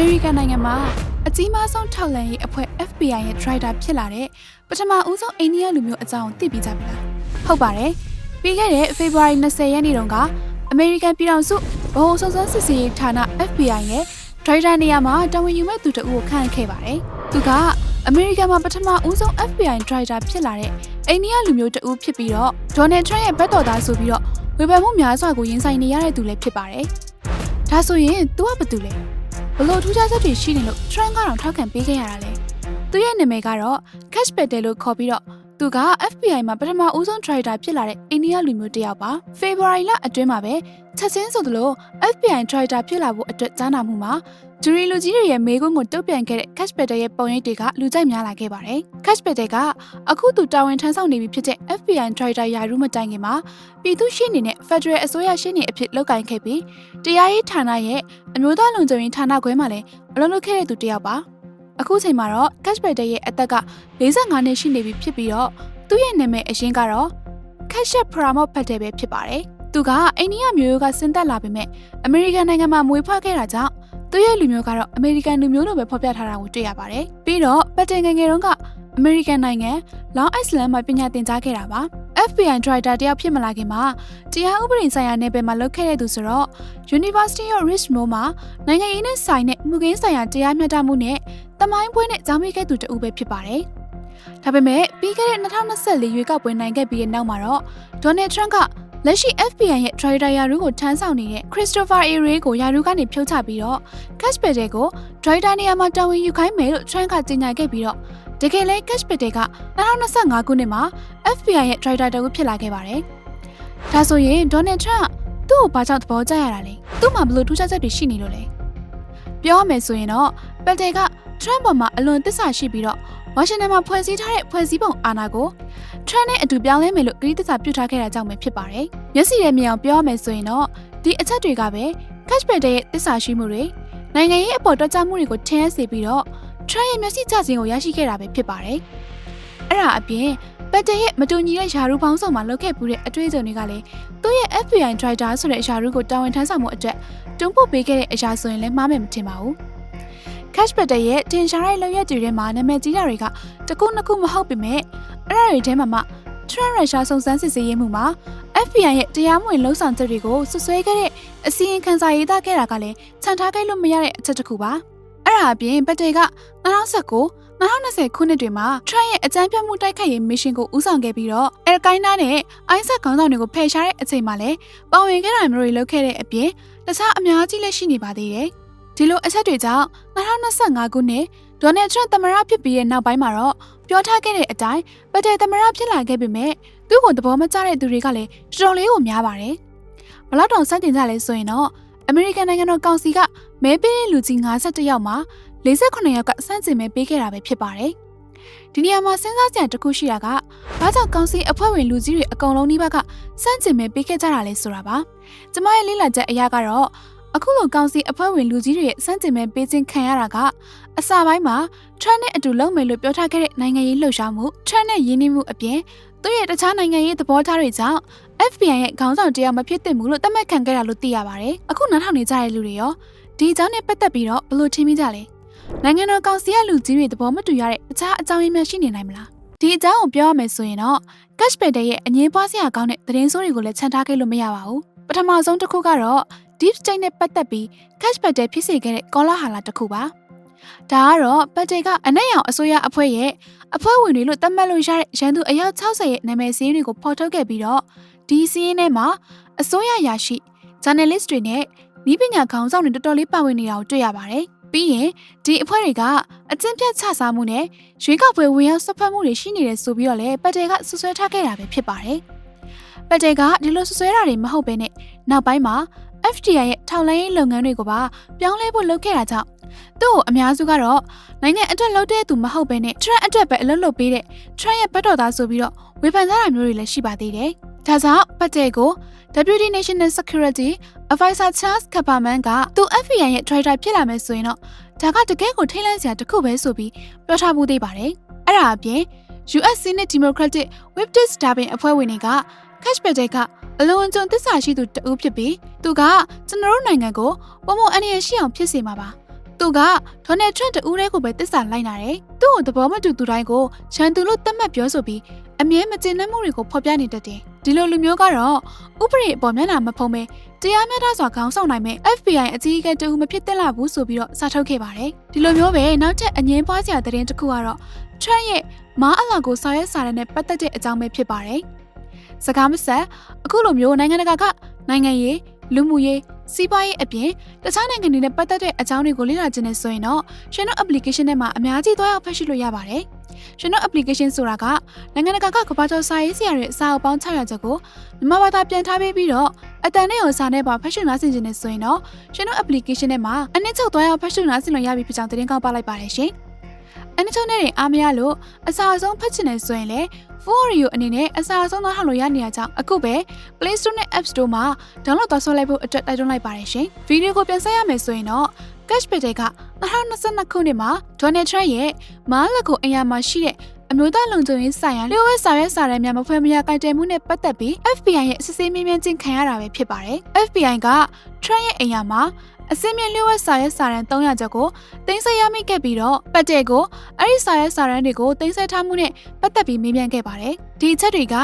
မေရိကန်နိုင်ငံမှာအကြီးမားဆုံးထောက်လှမ်းရေးအဖွဲ့ FBI ရဲ့ driver ဖြစ်လာတဲ့ပထမဦးဆုံးအိန္ဒိယလူမျိုးအကြောင်းသိပြီးကြပြီလားဟုတ်ပါတယ်ပြီးခဲ့တဲ့ February 20ရက်နေ့တုန်းကအမေရိကန်ပြည်ထောင်စုဗဟိုစုံစမ်းစစ်ဆေးရေးဌာန FBI ရဲ့ driver နေရာမှာတာဝန်ယူမဲ့သူတဦးကိုခန့်အပ်ခဲ့ပါတယ်သူကအမေရိကန်မှာပထမဦးဆုံး FBI driver ဖြစ်လာတဲ့အိန္ဒိယလူမျိုးတဦးဖြစ်ပြီးတော့ Donald Trump ရဲ့ဘက်တော်သားဆိုပြီးတော့ဝေဖန်မှုများစွာကိုရင်ဆိုင်နေရတဲ့သူလည်းဖြစ်ပါတယ်ဒါဆိုရင် तू ကဘာတူလဲ ဘလို့ထူးခြားချက်တွေရှိနေလို့ Trump ကတော့ထောက်ခံပေးခဲ့ရတာလေသူရဲ့နာမည်ကတော့ Cash Patel လို့ခေါ်ပြီးတော့ သူက FBI မှာပထမဦးဆုံး driver ဖြစ်လာတဲ့အိန္ဒိယလူမျိုးတစ်ယောက်ပါ February လအတွင်းမှာပဲချက်ချင်းဆိုသလို FBI driver ဖြစ်လာဖို့အတွက်ကြားနာမှုမှာဂျူရီလူကြီးတွေရဲ့မေးခွန်းကိုတုံ့ပြန်ခဲ့တဲ့ Cash Patel ရဲ့ပုံရိပ်တွေကလူကြိုက်များလာခဲ့ပါတယ် Cash Patel ကအခုသူတာဝန်ထမ်းဆောင်နေပြီဖြစ်တဲ့ FBI driver ရာထူးမတိုင်ခင်မှာပြည်သူရှိနေနဲ့ Federal အစိုးရရှိနေအဖြစ်လုပ်ကိုင်ခဲ့ပြီးတရားရေးဌာနရဲ့အမျိုးသားလုံခြုံရေးဌာနခွဲမှာလည်းအလုပ်လုပ်ခဲ့တဲ့သူတစ်ယောက်ပါ အခုချိန်မှာတော့ Cash Patel ရဲ့အသက်က45နှစ်ရှိနေပြီဖြစ်ပြီးတော့သူ့ရဲ့နာမည်အရင်းကတော့ Cash Pramod Patel ပဲဖြစ်ပါတယ်သူကအိန္ဒိယမျိုးရိုးကဆင်းသက်လာပေမဲ့အမေရိကန်နိုင်ငံမှာမွေးဖွားခဲ့တာကြောင့်သူ့ရဲ့လူမျိုးကတော့အမေရိကန်လူမျိုးလို့ပဲဖော်ပြထားတာကိုတွေ့ရပါတယ်ပြီးတော့ Patel ငယ်ငယ်တုန်းကအမေရိကန်နိုင်ငံ Long Island မှာပညာသင်ကြားခဲ့တာပါ FBI Driver တယောက်ဖြစ်မလာခင်မှာတရားဥပဒေဆိုင်ရာနယ်ပယ်မှာလုပ်ခဲ့တဲ့သူဆိုတော့ University of Richmond မှာနိုင်ငံရေးနဲ့ဆိုင်တဲ့မှုခင်းဆိုင်ရာတရားမျှတမှုနဲ့ တမိုင်းပွဲနဲ့ကြားမိခဲ့သူတူပဲဖြစ်ပါတယ်။ဒါပေမဲ့ပြီးခဲ့တဲ့2024ရွေးကောက်ပွဲနိုင်ခဲ့ပြီးတဲ့နောက်မှာတော့ Donald Trump ကလက်ရှိ FBI ရဲ့ Driver ရာထူးကိုထမ်းဆောင်နေတဲ့ Christopher A. Wray ကိုရာထူးကနေဖြုတ်ချပြီးတော့ Cash Patel ကို Driver နေရာမှာတာဝန်ယူခိုင်းမယ်လို့ Trump ကကြေညာခဲ့ပြီးတော့တကယ်လဲ Cash Patel က2025ခုနှစ်မှာ FBI ရဲ့ driver တအုပ်ဖြစ်လာခဲ့ပါတယ်။ဒါဆိုရင် Donald Trump သူ့ကိုဘာကြောင့်သဘောကျရတာလဲ။သူ့မှာဘယ်လိုထူးခြားချက်တွေရှိနေလို့လဲ။ပြောရမယ်ဆိုရင်တော့ Patel က Trump ပေါ်မှာအလွန်သစ္စာရှိပြီးတော့ဝါရှင်တန်မှာဖွဲ့စည်းထားတဲ့ဖွဲ့စည်းပုံအာဏာကို Trump နဲ့အတူပြောင်းလဲမယ်လို့ကြေညာသစ္စာပြုထားခဲ့တာကြောင့်ပဲဖြစ်ပါတယ်။မျက်စိရဲ့မြင်အောင်ပြောရမယ်ဆိုရင်တော့ဒီအချက်တွေကပဲ Cash Patel ရဲ့သစ္စာရှိမှုတွေနိုင်ငံရေးအပေါ်တွက်ကြမှုတွေကိုထင်ရစေပြီးတော့ Trump ရဲ့မျက်စိကျခြင်းကိုရရှိခဲ့တာပဲဖြစ်ပါတယ်။အဲ့ဒါအပြင်ပတ်တရဲ့မတူညီတဲ့ယာရုပေါင်းဆောင်မှာလုပ်ခဲ့ပူတဲ့အတွေ့အကြုံတွေကလည်းသူ့ရဲ့ FBI driver ဆိုတဲ့ယာရုကိုတာဝန်ထမ်းဆောင်မှုအတွက်တွန်းပို့ပေးခဲ့တဲ့အရာဆိုရင်လည်းမှားမယ်မထင်ပါဘူး။ Cash Patel ရဲ့တင်ရှားတဲ့လုပ်ရက်တွေထဲမှာနာမည်ကြီးတာတွေကတခုနှစ်ခုမဟုတ်ပေမဲ့အဲ့ဒါတွေထဲမှာမှ Trump Russia စုံစမ်းစစ်ဆေးရေးမှုမှာ FBI ရဲ့တရားမဝင်လှုပ်ဆောင်ချက်တွေကိုဆွဆွဲခဲ့တဲ့အစီရင်ခံစာရေးသားခဲ့တာကလည်းခြံထားခဲ့လို့မရတဲ့အချက်တစ်ခုပါ။အဲ့ဒါအပြင်ပတ်တေက2019 2020ခုနှစ်တွေမှာ Trump ရဲ့အကြမ်းဖက်မှုတိုက်ခိုက်ရေးမစ်ရှင်ကိုဦးဆောင်ခဲ့ပြီးတော့အယ်ကိုင်းနာနဲ့အိုင်းဆက်ခေါင်းဆောင်တွေကိုဖယ်ရှားတဲ့အချိန်မှာလည်းပါဝင်ခဲ့တာမျိုးတွေလုပ်ခဲ့တဲ့အပြင်တခြားအများကြီးလည်းရှိနေပါသေးတယ်။ ဒီလိုအချက်တွေကြောင့်2025ခုနှစ်ဒေါ်နယ်ထရန့်သမ္မတဖြစ်ပြီးတဲ့နောက်ပိုင်းမှာတော့ပြောထားခဲ့တဲ့အတိုင်းပတ်တယ်သမ္မတဖြစ်လာခဲ့ပေမဲ့သူ့ကိုသဘောမကျတဲ့သူတွေကလည်းတော်တော်လေးကိုများပါတယ်။ဘလောက်တောင်စတင်ကြလဲဆိုရင်တော့အမေရိကန်နိုင်ငံတော်ကောင်စီကမဲပေးတဲ့လူကြီး51ယောက်မှာ48ယောက်ကစန့်ကျင်မဲပေးခဲ့တာပဲဖြစ်ပါတယ်။ဒီနေရာမှာစဉ်းစားကြံတစ်ခုရှိတာကဘာကြောင့်ကောင်စီအဖွဲ့ဝင်လူကြီးတွေအကုန်လုံးနှိဘကစန့်ကျင်မဲပေးခဲ့ကြတာလဲဆိုတာပါ။ကျမရဲ့လေ့လာချက်အရကတော့ အခုလိုကောင်စီအဖွဲ့ဝင်လူကြီးတွေရဲ့စန့်ကျင်မဲပေးခြင်းခံရတာကအစပိုင်းမှာ Trump နဲ့အတူလုပ်မယ်လို့ပြောထားခဲ့တဲ့နိုင်ငံရေးလှုပ်ရှားမှု Trump နဲ့ရင်းနှီးမှုအပြင်သူ့ရဲ့တခြားနိုင်ငံရေးသဘောထားတွေကြောင့် FBI ရဲ့ခေါင်းဆောင်တရားမဖြစ်သင့်ဘူးလို့သတ်မှတ်ခံခဲ့တာလို့သိရပါတယ်။အခုနောက်ထောင်နေကြတဲ့လူတွေရောဒီအကြောင်းနဲ့ပတ်သက်ပြီးတော့ဘယ်လိုထင်မိကြလဲ။နိုင်ငံတော်ကောင်စီကလူကြီးတွေသဘောမတူရတဲ့တခြားအကြောင်းရင်းများရှိနေနိုင်မလား။ဒီအကြောင်းကိုပြောရမယ်ဆိုရင်တော့ Cash Patel ရဲ့အငင်းပွားစရာကောင်းတဲ့သတင်းစိုးတွေကိုလည်းခြံထားခဲ့လို့မရပါဘူး။ပထမဆုံးတစ်ခုကတော့ Deep State နဲ့ပတ်သက်ပြီး Cash Patel ဖြစ်စေခဲ့တဲ့ကောလာဟာလာတစ်ခုပါ။ဒါကတော့ပတ်တေကအနက်ရောင်အစိုးရအဖွဲ့ရဲ့အဖွဲ့ဝင်တွေလို့သတ်မှတ်လို့ရတဲ့ရန်သူအယောက်60ရဲ့နာမည်စည်းတွေကိုဖော်ထုတ်ခဲ့ပြီးတော့ဒီစည်းရင်းထဲမှာအစိုးရရာရှိ journalist တွေနဲ့ဤပညာခေါင်းဆောင်တွေတော်တော်လေးပါဝင်နေတာကိုတွေ့ရပါတယ်။ပြီးရင်ဒီအဖွဲ့တွေကအကျင့်ပြတ်ချစားမှုနဲ့ရွေးကောက်ပွဲဝင်ရောက်ဆွတ်ဖက်မှုတွေရှိနေတယ်ဆိုပြီးတော့လည်းပတ်တေကဆွဆွဲထားခဲ့တာပဲဖြစ်ပါတယ်။ပတ်တေကဒီလိုဆွဆွဲတာတွေမဟုတ်ဘဲနဲ့နောက်ပိုင်းမှာ FDI ရဲ့ထောက်လိုင်းရေးလုပ်ငန်းတွေကိုပါပြောင်းလဲဖို့လုပ်ခဲ့တာကြောင့်သူ့ကိုအများစုကတော့နိုင်ငံအတွက်လုပ်တဲ့သူမဟုတ်ဘဲနဲ့ Trump အတွက်ပဲအလုပ်လုပ်ပေးတဲ့ Trump ရဲ့ဘက်တော်သားဆိုပြီးတော့ဝေဖန်ကြတာမျိုးတွေလည်းရှိပါသေးတယ်။ဒါကြောင့်ပတ်တဲ့ကို Deputy National Security Advisor Charles Kaperman ကသူ FBI ရဲ့ driver ဖြစ်လာမယ်ဆိုရင်တော့ဒါကတကယ်ကိုထိတ်လန့်စရာတစ်ခုပဲဆိုပြီးပြောထားမှုသေးပါတယ်။အဲ့ဒါအပြင် US Senate Democratic Whip Disturbing အဖွဲ့ဝင်တွေက Cash Patel ကအလွန်ကျွံသစ္စာရှိသူတဦးဖြစ်ပြီးသူကကျွန်တော်တို့နိုင်ငံကိုပုံမအန်ရရှိအောင်ဖြစ်စေမှာပါသူကဒေါ်နယ်ထရန့်တူရဲကိုပဲတစ္ဆာလိုက်နာတယ်။သူ့ကိုသဘောမတူသူတိုင်းကိုချန်သူလို့သတ်မှတ်ပြောဆိုပြီးအမြဲမကျေနပ်မှုတွေကိုဖော်ပြနေတတ်တယ်။ဒီလိုလူမျိုးကတော့ဥပဒေအပေါ်မျက်နှာမဖုံးပဲတရားမျှတစွာခေါင်းဆောင်နိုင်မဲ့ FBI အကြီးအကဲတူမဖြစ်သင့်လာဘူးဆိုပြီးတော့စာထုတ်ခဲ့ပါတယ်။ဒီလိုမျိုးပဲနောက်ထပ်အငင်းပွားစရာသတင်းတစ်ခုကတော့ Trump ရဲ့မားအလာကိုစာရဲစာရဲနဲ့ပတ်သက်တဲ့အကြောင်းပဲဖြစ်ပါတယ်။ စကားမဆက်အခုလိုမျိုးနိုင်ငံတကာကနိုင်ငံရေးလူမှုရေးစီးပွားရေးအပြင်တခြားနိုင်ငံတွေနဲ့ပတ်သက်တဲ့အကြောင်းတွေကိုလေ့လာခြင်းနဲ့ဆိုရင်တော့ Channel application ထဲမှာအများကြီးသွားရောက်ဖတ်ရှုလို့ရပါတယ်။ Channel application ဆိုတာကနိုင်ငံတကာကကမ္ဘာကျော်စာရေးဆရာတွေအစာအုပ်ပေါင်း600ကျော်ကိုမြန်မာဘာသာပြန်ထားပေးပြီးတော့အတန်နဲ့ရောစာနဲ့ပါဖတ်ရှုနားဆင်ခြင်းနဲ့ဆိုရင်တော့ Channel application ထဲမှာအနည်းချုပ်သွားရောက်ဖတ်ရှုနားဆင်လို့ရပြီဖြစ်ကြောင်းသတင်းကောက်ပါလိုက်ပါတယ်ရှင်။ အနည်းချုပ်နဲ့တွေအားမရလို့အစာအဆုံးဖတ်ချင်တယ်ဆိုရင်လည်း Forio အနေနဲ့အစာအဆုံးသွားထောက်လို့ရနေရကြောင်းအခုပဲ Play Store နဲ့ App Store မှာ download သွားဆွဲလိုက်ဖို့အတွက်တိုက်တွန်းလိုက်ပါတယ်ရှင်။ဗီဒီယိုကိုပြန်ဆက်ရမယ်ဆိုရင်တော့ Cash Petal က2022ခုနှစ်မှာ Donald Trump ရဲ့မားလက်ကိုအရာမှာရှိတဲ့အမျိုးသားလုံခြုံရေးဆိုင်ရာလျှို့ဝှက်စာရွက်စာတမ်းများမဖွဲ့မရကြိုက်တယ်မှုနဲ့ပတ်သက်ပြီး FBI ရဲ့စစ်ဆေးမေးမြန်းခြင်းခံရတာပဲဖြစ်ပါတယ်။ FBI က Trump ရဲ့အရာမှာ အစင်းမြင့်လျှို့ဝှက်စာရွက်စာတမ်း300ကျော်ကိုတင်ဆက်ရမိခဲ့ပြီးတော့ပတ်တဲ့ကိုအဲ့ဒီစာရွက်စာတမ်းတွေကိုတင်ဆက်ထားမှုနဲ့ပတ်သက်ပြီးမေးမြန်းခဲ့ပါတယ်။ဒီအချက်တွေက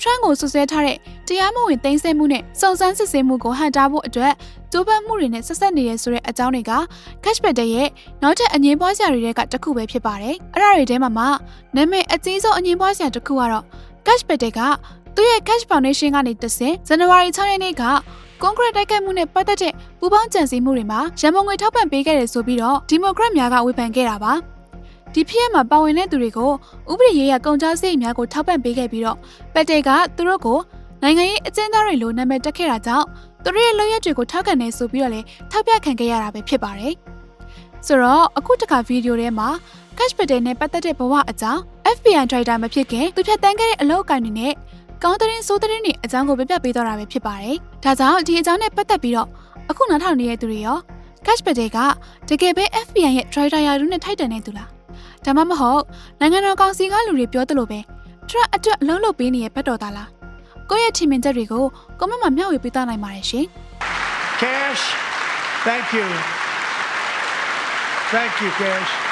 Trump ကိုဆွဆွဲထားတဲ့တရားမဝင်တင်ဆက်မှုနဲ့စုံစမ်းစစ်ဆေးမှုကိုဟန်တာဖို့အတွက်ကြိုးပမ်းမှုတွေနဲ့ဆက်ဆက်နေရဆိုတဲ့အကြောင်းတွေက Cashback ရဲ့နောက်ထပ်အငင်းပွားစရာတွေကတစ်ခုပဲဖြစ်ပါတယ်။အဲ့ဒါတွေထဲမှာမှနာမည်အကြီးဆုံးအငင်းပွားစရာတစ်ခုကတော့ Cashback ကသူ့ရဲ့ Cash Foundation ကနေတဆင့်ဇန်နဝါရီ6ရက်နေ့က ကွန်ကရစ်တိုက်ခိုက်မှုနဲ့ပတ်သက်တဲ့ပူးပေါင်းကြံစည်မှုတွေမှာရန်ပုံငွေထောက်ပံ့ပေးခဲ့တယ်ဆိုပြီးတော့ဒီမိုကရက်များကဝေဖန်ခဲ့တာပါဒီဖြစ်ရမှာပါဝင်တဲ့သူတွေကိုဥပဒေရေးရကုန်ကြစိတ်များကိုထောက်ပံ့ပေးခဲ့ပြီးတော့ပတ်တေကသူတို့ကိုနိုင်ငံရေးအကျဉ်းသားတွေလိုနာမည်တက်ခဲ့တာကြောင့်သူတို့ရဲ့လုပ်ရက်တွေကိုထောက်ခံနေဆိုပြီးတော့လေထောက်ပြခံခဲ့ရတာပဲဖြစ်ပါတယ်ဆိုတော့အခုတခါဗီဒီယိုထဲမှာ Cash Petal နဲ့ပတ်သက်တဲ့ဘဝအကြောင်း FBI Driver မဖြစ်ခင်သူဖြတ်တန်းခဲ့တဲ့အလုပ်အကိုင်တွေနဲ့ကောင်းတဲ့ရင်စိုးတဲ့ရင်တွေအကြောင်းကိုပြပြပေးသွားတာပဲဖြစ်ပါတယ်။ ဒါကြောင့်ဒီအကြောင်းနဲ့ပတ်သက်ပြီးတော့အခုနောက်ထောင်နေတဲ့သူတွေရော Cash Petal ကတကယ်ပဲ FBI ရဲ့ Driver ရာထူးနဲ့ထိုက်တန်နေသူလား။ဒါမှမဟုတ်နိုင်ငံတော်ကောင်စီကလူတွေပြောသလိုပဲ Trump အတွက်အလုံးလုပ်ပေးနေတဲ့ဘက်တော်သားလား။ကိုယ့်ရဲ့ထင်မြင်ချက်တွေကိုကွန်မန့်မှာမျှဝေပေးသနိုင်ပါတယ်ရှင်။ Cash, thank you. Thank you, Cash.